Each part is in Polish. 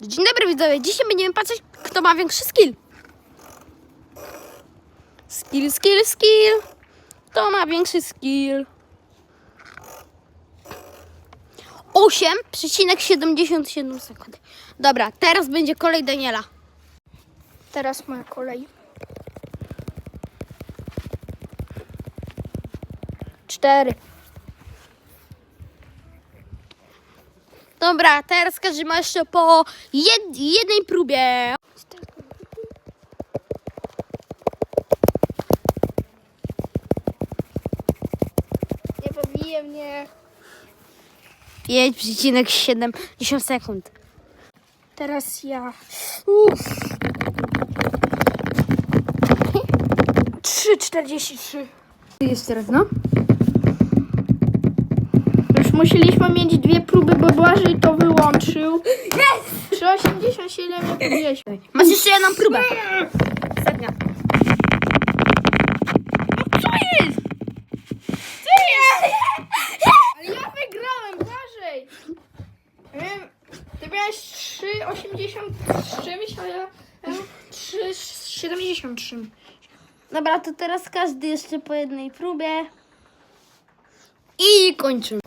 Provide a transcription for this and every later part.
Dzień dobry widzowie, dzisiaj będziemy patrzeć kto ma większy skill. Skill, skill, skill. Kto ma większy skill? 8,77 sekund. Dobra, teraz będzie kolej Daniela. Teraz moja kolej. Cztery. Dobra, teraz każdy ma jeszcze po jed jednej próbie. Nie pobije mnie. 5,70 sekund. Teraz ja. Uff. 3,43. Jeszcze raz, no. Już musieliśmy mieć dwie próby, Jest! 3,87 nie. Masz jeszcze jedną próbę. Ostatnia. Co jest? Co jest? Ale ja wygrałem, Błażej. Ja miałem, ty miałeś 3,80 z czymś, a ja miałem 3,73. Dobra, to teraz każdy jeszcze po jednej próbie. I kończymy.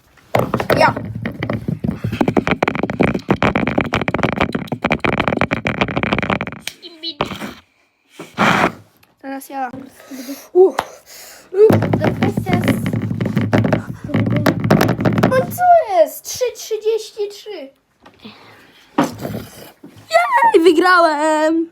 Teraz ja. Uff. Depresja. No co jest? 3,33. Wygrałem.